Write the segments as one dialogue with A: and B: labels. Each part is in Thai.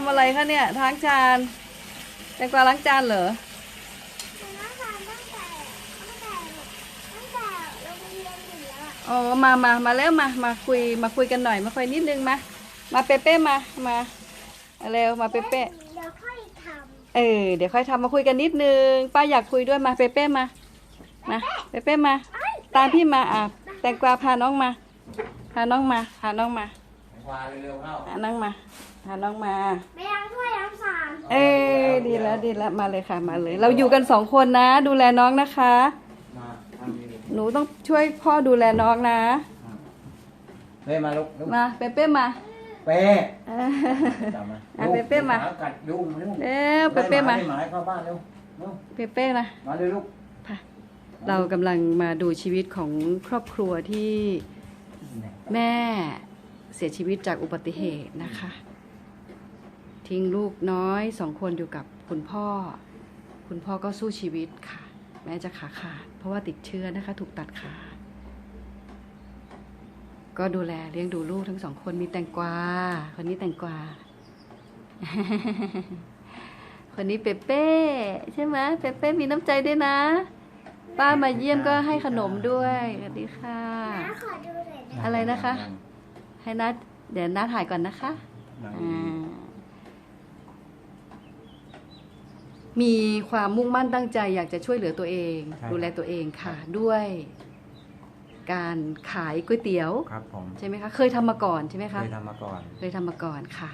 A: ำอะไรคะเนี่ยล้างจานแตงกวาล้างจานเหรอ
B: มันน่าทานตั้งแต่ตั้งแต่ตั้งแต่โรงเรียนอยู่แล้วอะ
A: อ๋อมามามาแล้วมา มาคุย มาคุยกันหน่อย มาคุยนิดนึงมา มาเปเป้มา มาเอาเร็วมาเปเป้
B: เดี๋ยวค่อยท
A: เออ เดี๋ยวค่อยทำมาคุยกันนิดนึง ป้าอยากคุยด้วยมาเปเป้มา มาเปเป้มา ตามพี่มาอะแตงกวาพาน้องมา พาน้องมา พาน้องมา
C: วาเร็วๆเข้า
A: พาน้องมาพาน้องมาำ
B: ไปล้างถ้วยล้างจาน
A: เอ้ยดีแล้วดีแล้วมาเลยค่ะมาเลย เราอยู่กันสองคนนะ ดูแลน้องนะคะ
C: มาทำนี่
A: หนูต้องช่วยพ่อดูแลน้องนะ
C: เฮ้ยมาลุกลุก
A: มาเปเป้มา
C: เป้
A: เออ
C: ตามมา
A: อะเป้เป้มา
C: หกัดยุงเร็ว
A: เร็วเปเป้มา
C: ไล่หมาให้เข้าบ้านเร็วเร็ว
A: เปเป้มา
C: มาเลยลูก
A: เรากำลังมาดูชีวิตของครอบครัวที่แม่ เสียชีวิตจากอุบัติเหตุนะคะ ทิ้งลูกน้อยสองคนอยู่กับคุณพ่อ คุณพ่อก็สู้ชีวิตค่ะ แม้จะขาขาด เพราะว่าติดเชื้อนะคะ ถูกตัดขาก็ดูแลเลี้ยงดูลูกทั้งสองคนมีแตงกวา คนนี้แตงกวา คนนี้เปเป้ใช่ไหมเปเป้มีน้ำใจด้วยนะ ป้ามาเยี่ยมก็ให้ขนมด้วยสวัสดีค่ะ
B: น้าขอดูหน่อยนะ
A: อะไรนะคะ ให้นัดเดี๋ยวนัดถ่ายก่อนนะคะ
C: นั่ง
A: อ่ามีความมุ่งมั่นตั้งใจอยากจะช่วยเหลือตัวเองดูแลตัวเองค่ะด้วย การขายก๋วยเตี๋ยว
C: ครับผม
A: ใช่ไหมคะ เคยทำมาก่อนใช่ไหม
C: เค
A: คะ
C: ยทำมาก่อน
A: เคยทำมาก่อนค่ะ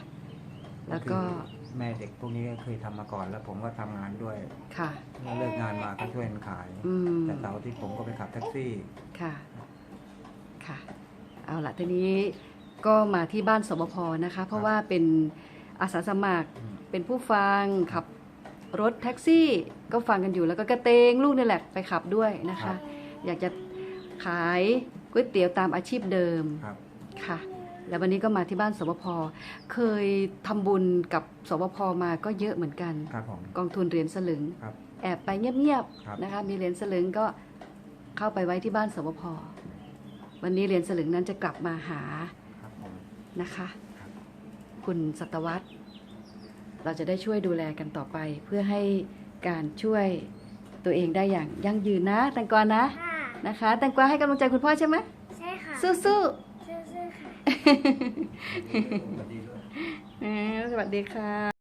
A: แล้วก็
C: คือแม่เด็กพวกนี้ก็เคยทำมาก่อน แล้วผมก็ทำงานด้วย
A: ค่ะ
C: แล้วเลิกงานมาก็ช่วยกันขาย
A: อืม
C: แต่เสาร์อาที่ผมก็ไปขับแท็กซี่
A: ค่ะ ค่ะ เอาละทีนี้ ก็มาที่บ้านสบพนะคะ เพราะว่าเป็นอาสาสมัคร
C: อืม
A: เป็นผู้ฟังขับรถแท็กซี่ก็ฟังกันอยู่แล้วก็กระเตงลูกนี่แหละไปขับด้วยนะคะ อยากจะขายก๋วยเตี๋ยวตามอาชีพเดิม
C: ครับ
A: ค่ะ แล้ววันนี้ก็มาที่บ้านสบพเคยทำบุญกับสบพมาก็เยอะเหมือนกัน
C: ครับผม
A: กองทุนเหรียญสลึง
C: ครับ
A: แอบไปเงียบ
C: ครับ
A: ๆนะคะ มีเหรียญสลึงก็เข้าไปไว้ที่บ้านสวพวันนี้เหรียญสลึงนั้นจะกลับมาหา
C: ครับผม
A: นะคะ
C: ครับ
A: คุณสัตวัตเราจะได้ช่วยดูแลกันต่อไป เพื่อให้การช่วยตัวเองได้อย่างยั่งยืนนะ แตงกวานะ
B: ค่ะ
A: นะคะ แตงกวาให้กำลังใจคุณพ่อใช่ไหม
B: ใช่ค่ะ
A: สู้
B: ซื่อๆค่ะ
A: ๆเออสวัสดีค่ะ